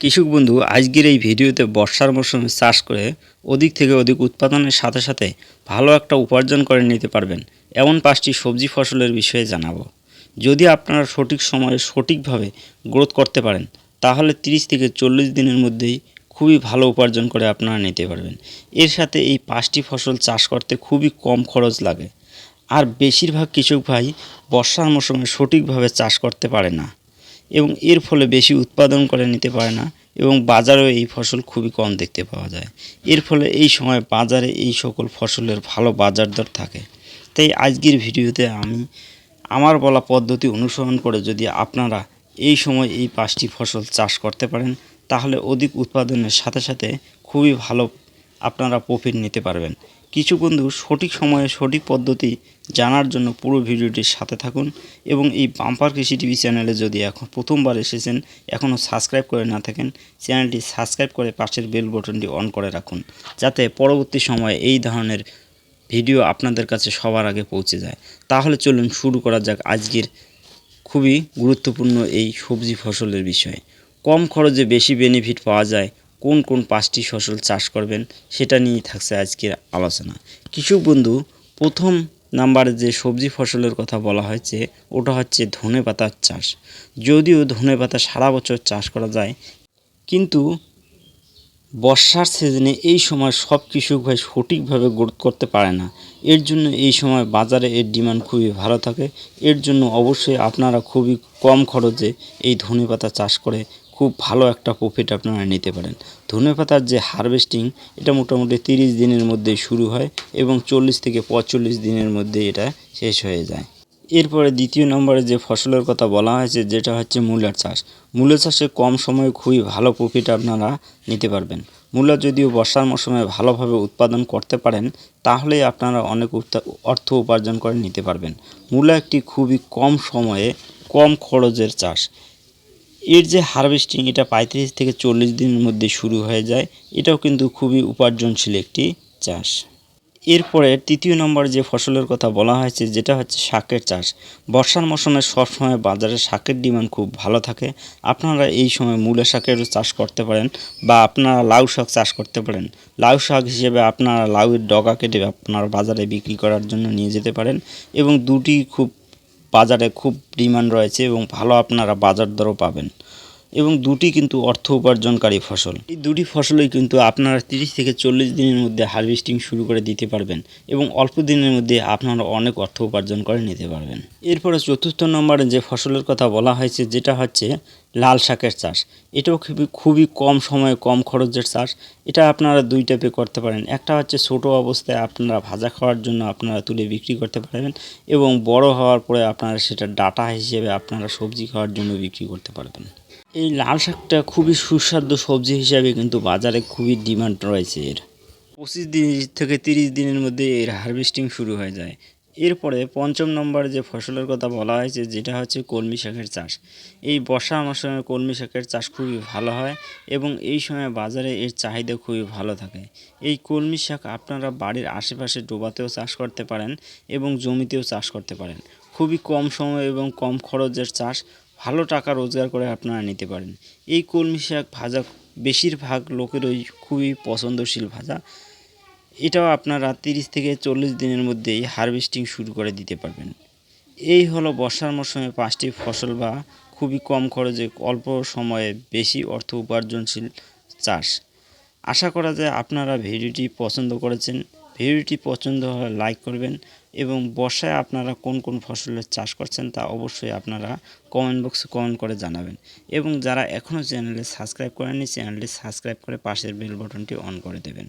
কৃষক বন্ধু, আজকের এই ভিডিওতে বর্ষার মৌসুমে চাষ করে অধিক থেকে অধিক উৎপাদনের সাথে সাথে ভালো একটা উপার্জন করে নিতে পারবেন। এমন পাঁচটি সবজি ফসলের বিষয়ে জানাব। যদি আপনারা সঠিক সময়ে সঠিকভাবে গ্রোথ করতে পারেন, তাহলে 30 থেকে চল্লিশ দিনের মধ্যেই খুবই ভালো উপার্জন করে আপনারা নিতে পারবেন। এর সাথে এই পাঁচটি ফসল চাষ করতে খুবই কম খরচ লাগে। আর বেশিরভাগ কৃষক ভাই বর্ষার মৌসুমে সঠিকভাবে চাষ করতে পারে না। এবং এর ফলে বেশি উৎপাদন করে নিতে পারে না এবং বাজারেও এই ফসল খুবই কম দেখতে পাওয়া যায়। এর ফলে এই সময় বাজারে এই সকল ফসলের ভালো বাজার দর থাকে। তাই আজকের ভিডিওতে আমি আমার বলা পদ্ধতি অনুসরণ করে যদি আপনারা এই সময় এই পাঁচটি ফসল চাষ করতে পারেন, তাহলে অধিক উৎপাদনের সাথে সাথে খুবই ভালো আপনারা প্রফিট নিতে পারবেন। কিছু বন্ধু সঠিক সময়ে সঠিক পদ্ধতি জানার জন্য পুরো ভিডিওটির সাথে থাকুন এবং এই বাম্পার কৃষি টিভি চ্যানেলে যদি এখন প্রথমবার এসেছেন এখনও সাবস্ক্রাইব করে না থাকেন, চ্যানেলটি সাবস্ক্রাইব করে পাশের বেল বটনটি অন করে রাখুন, যাতে পরবর্তী সময়ে এই ধরনের ভিডিও আপনাদের কাছে সবার আগে পৌঁছে যায়। তাহলে চলুন শুরু করা যাক আজকের খুবই গুরুত্বপূর্ণ এই সবজি ফসলের বিষয়ে। কম খরচে বেশি বেনিফিট পাওয়া যায় কোন কোন পাঁচটি ফসল চাষ করবেন সেটা নিয়েই থাকছে আজকের আলোচনা। কৃষক বন্ধু, প্রথম নাম্বারে যে সবজি ফসলের কথা বলা হয়েছে, ওটা হচ্ছে ধনে পাতার চাষ। যদিও ধনে পাতা সারা বছর চাষ করা যায়, কিন্তু বর্ষার সিজনে এই সময় সব কৃষক ভাই সঠিকভাবে গ্রোথ করতে পারে না। এর জন্য এই সময় বাজারে এর ডিমান্ড খুবই ভালো থাকে। এর জন্য অবশ্যই আপনারা খুবই কম খরচে এই ধনে পাতা চাষ করে খুব ভালো একটা প্রফিট আপনারা নিতে পারেন। ধনে পাতার যে হারভেস্টিং এটা মোটামুটি তিরিশ দিনের মধ্যে শুরু হয় এবং চল্লিশ থেকে পঁয়তাল্লিশ দিনের মধ্যে এটা শেষ হয়ে যায়। এরপরে দ্বিতীয় নম্বরে যে ফসলের কথা বলা হয়েছে, যেটা হচ্ছে মূলার চাষ। মূলা চাষে কম সময়ে খুবই ভালো প্রফিট আপনারা নিতে পারবেন। মূলা যদিও বর্ষার মৌসুমে ভালোভাবে উৎপাদন করতে পারেন, তাহলেই আপনারা অনেক অর্থ উপার্জন করে নিতে পারবেন। মূলা একটি খুবই কম সময়ে কম খরচের চাষ। এর যে হারভেস্টিং এটা পঁয়ত্রিশ থেকে চল্লিশ দিনের মধ্যে শুরু হয়ে যায়, এটাও কিন্তু খুবই উপার্জনশীল একটি চাষ। এরপরে তৃতীয় নম্বর যে ফসলের কথা বলা হয়েছে, যেটা হচ্ছে শাকের চাষ। বর্ষার মৌসুমে সবসময় বাজারে শাকের ডিমান্ড খুব ভালো থাকে। আপনারা এই সময় মূলা শাকেরও চাষ করতে পারেন বা আপনারা লাউ শাক চাষ করতে পারেন। লাউ শাক হিসেবে আপনারা লাউয়ের ডগা কেটে আপনারা বাজারে বিক্রি করার জন্য নিয়ে যেতে পারেন এবং দুটি খুব বাজারে খুব ডিমান্ড রয়েছে এবং ভালো আপনারা বাজার দরও পাবেন। এবং দুটি কিন্তু অর্থ উপার্জনকারী ফসল। এই দুটি ফসলই কিন্তু আপনারা তিরিশ থেকে চল্লিশ দিনের মধ্যে হারভেস্টিং শুরু করে দিতে পারবেন এবং অল্প দিনের মধ্যে আপনারা অনেক অর্থ উপার্জন করে নিতে পারবেন। এরপরে চতুর্থ নম্বরে যে ফসলের কথা বলা হয়েছে, যেটা হচ্ছে লাল শাকের চাষ। এটাও খুবই খুবই কম সময়ে কম খরচের চাষ। এটা আপনারা দুই টাইপে করতে পারেন। একটা হচ্ছে ছোট অবস্থায় আপনারা ভাজা খাওয়ার জন্য আপনারা তুলে বিক্রি করতে পারবেন এবং বড় হওয়ার পরে আপনারা সেটা ডাটা হিসেবে আপনারা সবজি খাওয়ার জন্য বিক্রি করতে পারবেন। এই লাল শাকটা খুবই সুস্বাদু সবজি হিসাবে কিন্তু বাজারে খুবই ডিমান্ড রয়েছে এর। পঁচিশ দিন থেকে তিরিশ দিনের মধ্যে এর হারভেস্টিং শুরু হয়ে যায়। এরপরে পঞ্চম নম্বরে যে ফসলের কথা বলা হয়েছে, যেটা হচ্ছে কলমি শাকের চাষ। এই বর্ষা মৌসুমে কলমি শাকের চাষ খুবই ভালো হয় এবং এই সময় বাজারে এর চাহিদা খুবই ভালো থাকে। এই কলমি শাক আপনারা বাড়ির আশেপাশে ডোবাতেও চাষ করতে পারেন এবং জমিতেও চাষ করতে পারেন। খুবই কম সময় এবং কম খরচের চাষ ভালো টাকা রোজগার করে আপনারা নিতে পারেন। এই কলমি শাক ভাজা, বেশিরভাগ লোকেরই খুবই পছন্দশীল ভাজা। এটাও আপনারা তিরিশ থেকে চল্লিশ দিনের মধ্যেই হারভেস্টিং শুরু করে দিতে পারবেন। এই হলো বর্ষার মৌসুমে পাঁচটি ফসল বা খুবই কম খরচে অল্প সময়ে বেশি অর্থ উপার্জনশীল চাষ। আশা করা যায় আপনারা ভিডিওটি পছন্দ করেছেন। ভিডিওটি পছন্দ হলে লাইক করবেন এবং বর্ষায় আপনারা কোন কোন ফসলের চাষ করছেন তা অবশ্যই আপনারা কমেন্ট বক্সে কমেন্ট করে জানাবেন। এবং যারা এখনও চ্যানেলে সাবস্ক্রাইব করেননি চ্যানেলটি সাবস্ক্রাইব করে পাশের বেল বটনটি অন করে দেবেন।